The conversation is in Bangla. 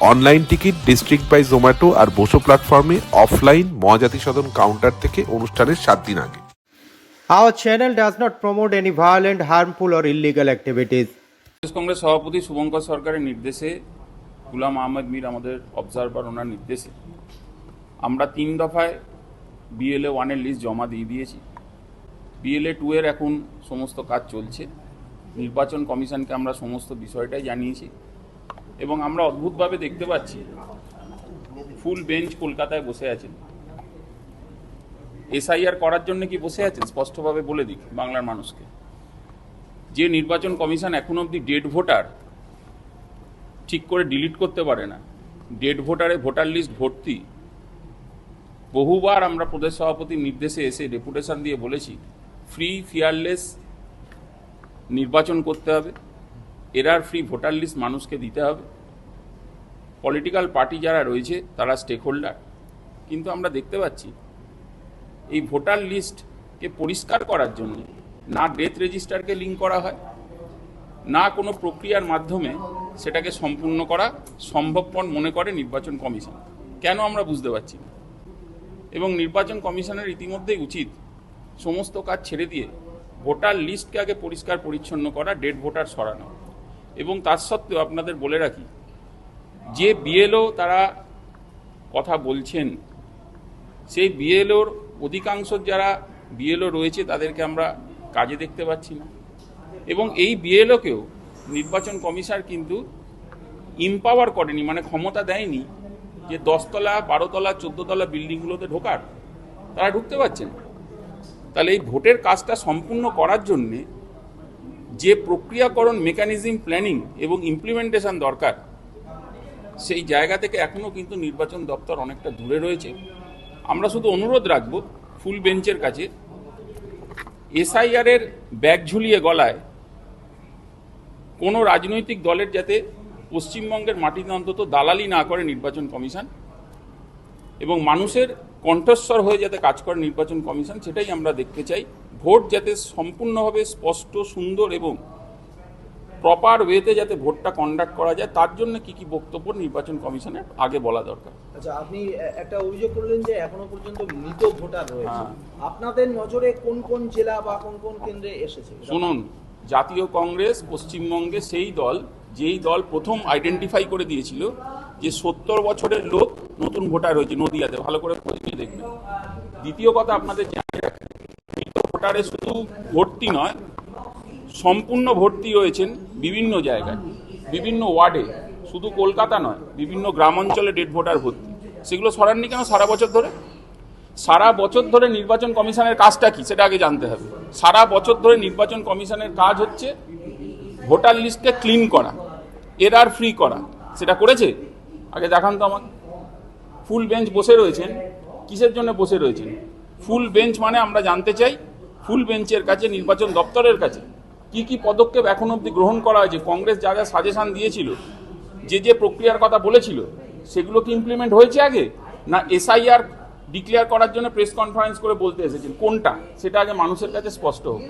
Online ticket district by Zomato আর বসো প্ল্যাটফর্মে অফলাইন মহাজাতি সদন কাউন্টার থেকে অনুষ্ঠানের সাত দিন আগে। Our channel does not promote any violent, harmful, or illegal activities. প্রদেশ কংগ্রেস সভাপতি শুভঙ্কর সরকারের নির্দেশে গুলাম আহমেদ মীর আমাদের অবজারভার ওনার নির্দেশে আমরা তিন দফায় বিএলএ ওয়ানের লিস্ট জমা দিয়ে দিয়েছি। বিএলএ টু এর এখন সমস্ত কাজ চলছে। নির্বাচন কমিশনকে আমরা সমস্ত বিষয়টাই জানিয়েছি। এবং আমরা অদ্ভুতভাবে দেখতে পাচ্ছি ফুল বেঞ্চ কলকাতায় বসে আছেন। এসআইআর করার জন্য কি বসে আছেন? স্পষ্টভাবে বলে দিক বাংলার মানুষকে। যে নির্বাচন কমিশন এখন অবধি ডেড ভোটার ঠিক করে ডিলিট করতে পারে না। ডেড ভোটারে ভোটার লিস্ট ভর্তি। বহুবার আমরা প্রদেশ সভাপতির নির্দেশে এসে ডেপুটেশন দিয়ে বলেছি ফ্রি ফিয়ারলেস নির্বাচন করতে হবে। এরার ফ্রি ভোটার লিস্ট মানুষকে দিতে হবে। পলিটিক্যাল পার্টি যারা রয়েছে, তারা স্টেক হোল্ডার কিন্তু আমরা দেখতে পাচ্ছি, এই ভোটার লিস্টকে পরিষ্কার করার জন্য না ডেথ রেজিস্টারকে লিঙ্ক করা হয়, না কোনো প্রক্রিয়ার মাধ্যমে সেটাকে সম্পূর্ণ করা সম্ভবপর মনে করে নির্বাচন কমিশন। কেন আমরা বুঝতে পারছি না? এবং নির্বাচন কমিশনের ইতিমধ্যেই উচিত সমস্ত কাজ ছেড়ে দিয়ে ভোটার লিস্টকে আগে পরিষ্কার পরিচ্ছন্ন করা ডেড ভোটার সরানো। এবং তার সত্ত্বেও আপনাদের বলে রাখি যে বিএলও তারা কথা বলছেন, সেই বিএলওর অধিকাংশ যারা বিএলও রয়েছে তাদেরকে আমরা কাজে দেখতে পাচ্ছি না। এবং এই বিএলওকেও নির্বাচন কমিশন কিন্তু ইম্পাওয়ার করেনি মানে ক্ষমতা দেয়নি যে দশতলা, বারোতলা, চোদ্দতলা বিল্ডিংগুলোতে ঢোকার। তারা ঢুকতে পারছেন তাহলে এই ভোটের কাজটা সম্পূর্ণ করার জন্যে যে প্রক্রিয়াকরণ মেকানিজম প্ল্যানিং এবং ইমপ্লিমেন্টেশন দরকার সেই জায়গা থেকে এখনও কিন্তু নির্বাচন দপ্তর অনেকটা দূরে রয়েছে। আমরা শুধু অনুরোধ রাখব ফুল বেঞ্চের কাছে এসআইআর এর ব্যাগ ঝুলিয়ে গলায় কোনো রাজনৈতিক দলের যাতে পশ্চিমবঙ্গের মাটিতে অন্তত দালালি না করে নির্বাচন কমিশন এবং মানুষের কণ্ঠস্বর হয়ে যাতে কাজ করে নির্বাচন কমিশন, সেটাই আমরা দেখতে চাই। ভোট যাতে সম্পূর্ণভাবে স্পষ্ট, সুন্দর এবং প্রপার ওয়েতে যাতে ভোটটা কন্ডাক্ট করা যায় তার জন্য কি কি বক্তব্য নির্বাচন কমিশনের আগে বলা দরকার। আচ্ছা আপনি একটা অভিযোগ করলেন যে এখনও পর্যন্ত মৃত ভোটার রয়েছে। হ্যাঁ। আপনাদের নজরে কোন কোন জেলা বা কোন কোন কেন্দ্রে এসেছে? শুনুন জাতীয় কংগ্রেস পশ্চিমবঙ্গে সেই দল যেই দল প্রথম আইডেন্টিফাই করে দিয়েছিল যে সত্তর বছরের লোক নতুন ভোটার হয়েছে নদিয়াতে। ভালো করে খোঁজ নিয়ে দেখবেন। দ্বিতীয় কথা আপনাদের জানিয়ে রাখি ভোটারে শুধু ভর্তি নয় সম্পূর্ণ ভর্তি রয়েছেন বিভিন্ন জায়গায়, বিভিন্ন ওয়ার্ডে। শুধু কলকাতা নয়, বিভিন্ন গ্রাম অঞ্চলে ডেড ভোটার ভর্তি। সেগুলো সরাননি কেন সারা বছর ধরে? সারা বছর ধরে নির্বাচন কমিশনের কাজটা কি সেটা আগে জানতে হবে। সারা বছর ধরে নির্বাচন কমিশনের কাজ হচ্ছে ভোটার লিস্টকে ক্লিন করা এরার ফ্রি করা। সেটা করেছে? আগে দেখান তো আমাকে। ফুল বেঞ্চ বসে রয়েছেন। কিসের জন্য বসে রয়েছেন? ফুল বেঞ্চ মানে আমরা জানতে চাই, ফুল বেঞ্চের কাছে, নির্বাচন দপ্তরের কাছে। কি কি পদক্ষেপ এখন অব্দি গ্রহণ করা হয়েছে? কংগ্রেস যা যা সাজেশন দিয়েছিল, যে যে প্রক্রিয়ার কথা বলেছিল, সেগুলো কি ইমপ্লিমেন্ট হয়েছে আগে? না এসআইআর ডিক্লেয়ার করার জন্য প্রেস কনফারেন্স করে বলতে এসেছেন? কোনটা? সেটা আগে মানুষের কাছে স্পষ্ট হোক।